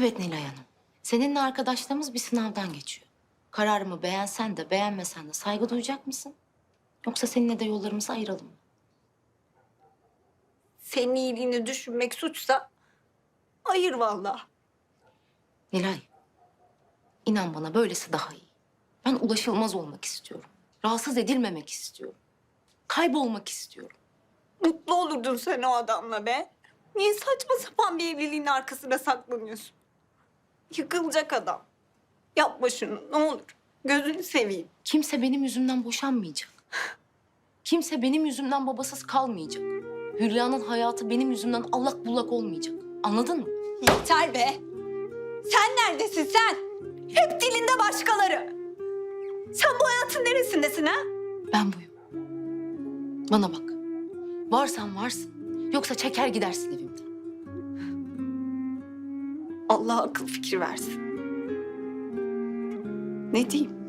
Evet Nilay Hanım. Seninle arkadaşlığımız bir sınavdan geçiyor. Kararımı beğensen de beğenmesen de saygı duyacak mısın? Yoksa seninle de yollarımızı ayıralım mı? Senin iyiliğini düşünmek suçsa hayır vallahi. Nilay, inan bana böylesi daha iyi. Ben ulaşılmaz olmak istiyorum. Rahatsız edilmemek istiyorum. Kaybolmak istiyorum. Mutlu olurdun sen o adamla be. Niye saçma sapan bir evliliğin arkasına saklanıyorsun? Yıkılacak adam. Yapma şunu ne olur. Gözünü seveyim. Kimse benim yüzümden boşanmayacak. Kimse benim yüzümden babasız kalmayacak. Hülya'nın hayatı benim yüzümden allak bullak olmayacak. Anladın mı? Yeter be. Sen neredesin sen? Hep dilinde başkaları. Sen bu hayatın neresindesin ha? Ben buyum. Bana bak. Varsan varsın. Yoksa çeker gidersin evimden. Allah akıl fikir versin. Ne diyeyim?